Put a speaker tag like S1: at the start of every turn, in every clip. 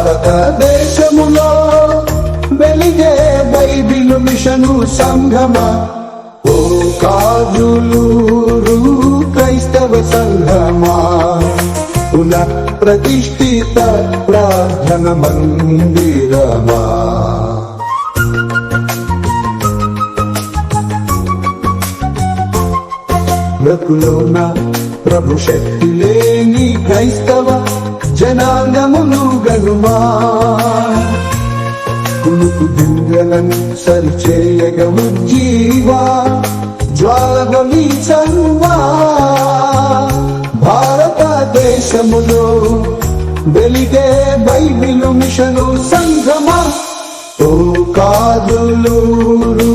S1: భారతదేశములో వెలిగే Bible mission సంఘమ? ఓ కాజులూరు క్రైస్తవ సంఘమా? పునః ప్రతిష్ఠిత ప్రార్థన మందిరమా? మృతులోన ప్రభు శక్తి లేని క్రైస్తవ జనాంగమును గనుమా కులుకు దింగలను సరిచేయగ ఉజ్జీవా. జ్వాలగొలి చనువా భారతదేశములో వెలిగే బైబిలు మిషను సంఘమా. ఓ కాదులూరు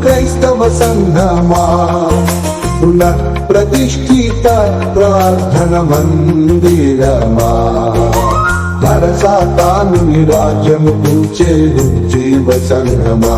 S1: క్రైస్తవ సంఘమా. పునః ప్రతిష్ఠిత ప్రార్థన మందిరమా? పరసాతాను రాజ్యము పూచే జీవ సంగమా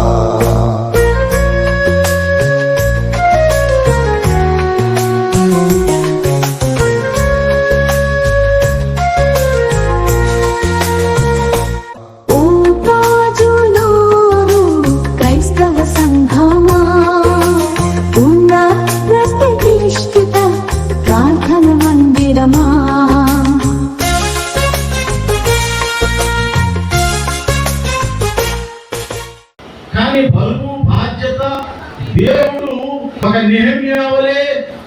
S2: ఒక నెహమ్యా వలె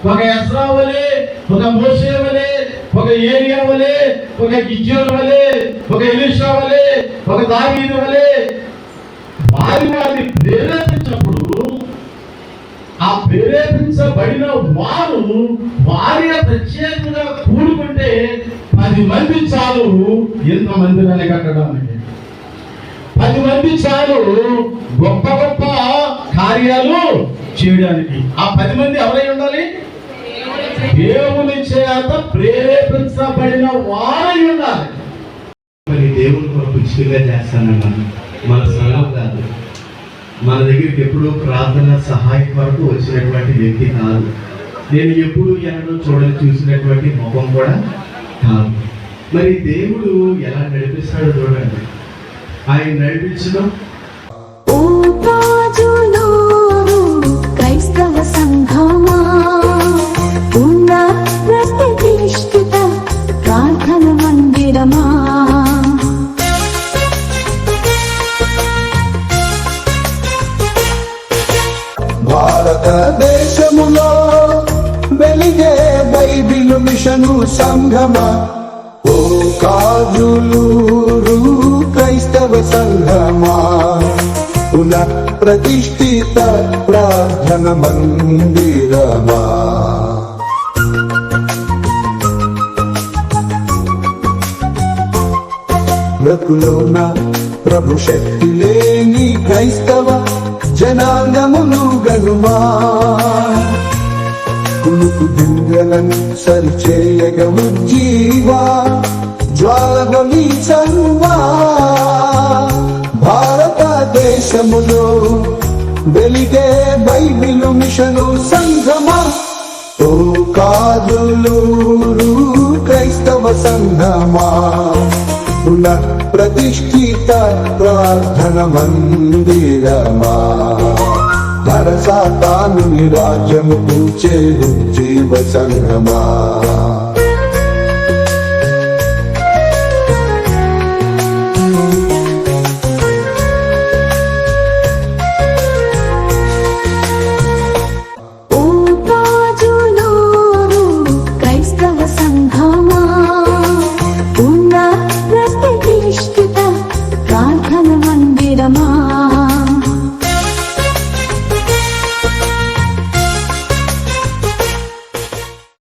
S2: ఒక ఎస్రా వలె ఒక మోసే వలె ఒక ఏరియా వలె ఒక గిజ్జోన్ వలె ఒక ఎలిషా వలె ఒక దావీదు వలె వారి వారిని ప్రేరేపించినప్పుడు ఆ ప్రేరేపించబడిన వారు వారి ప్రత్యేకంగా కూడుకుంటే పది మంది చాలు. ఎంత మందిరాన్ని కట్టడానికి. పది మంది చాలు. గొప్ప గొప్ప కార్యాలు చేయడానికి. ఆ పది మంది ఎవరై ఉండాలి? దేవుని చేత ప్రేరేపించబడిన వారై ఉండాలి.
S3: మరి దేవుని కొరకు ఉచితంగా చేస్తానన్నాను మన సంఘం కాదు. మన దగ్గరికి ఎప్పుడూ ప్రార్థన సహాయం వరకు వచ్చినటువంటి వ్యక్తి కాదు. నేను ఎప్పుడు ఎన్నడూ చూడని చూసినటువంటి ముఖం కూడా కాదు. మరి దేవుడు ఎలా నడిపిస్తాడో చూడండి. ఆయన నడిపించడం
S1: భారతదేశములో వెలిగే బైబిలు మిషను సంఘమ? ఓ కాజులూరు క్రైస్తవ సంఘమా? పునః ప్రతిష్ఠిత ప్రార్థన మందిరమా? మృతులోన ప్రభు శక్తి లేని క్రైస్తవ జనాంగమును గనుమా. కులుకు దింగలను సరిచేయగ ఉజ్జీవా. జ్వాలగొలి చనువా. భారతదేశములో వెలిగే బైబిలు మిషను సంఘమా. ఓ కాదులూరు క్రైస్తవ సంఘమా. పునః ప్రతిష్ఠిత ప్రార్థన మందిరమా. నరసాతాను రాజ్యము పూచే జీవ సంగమా.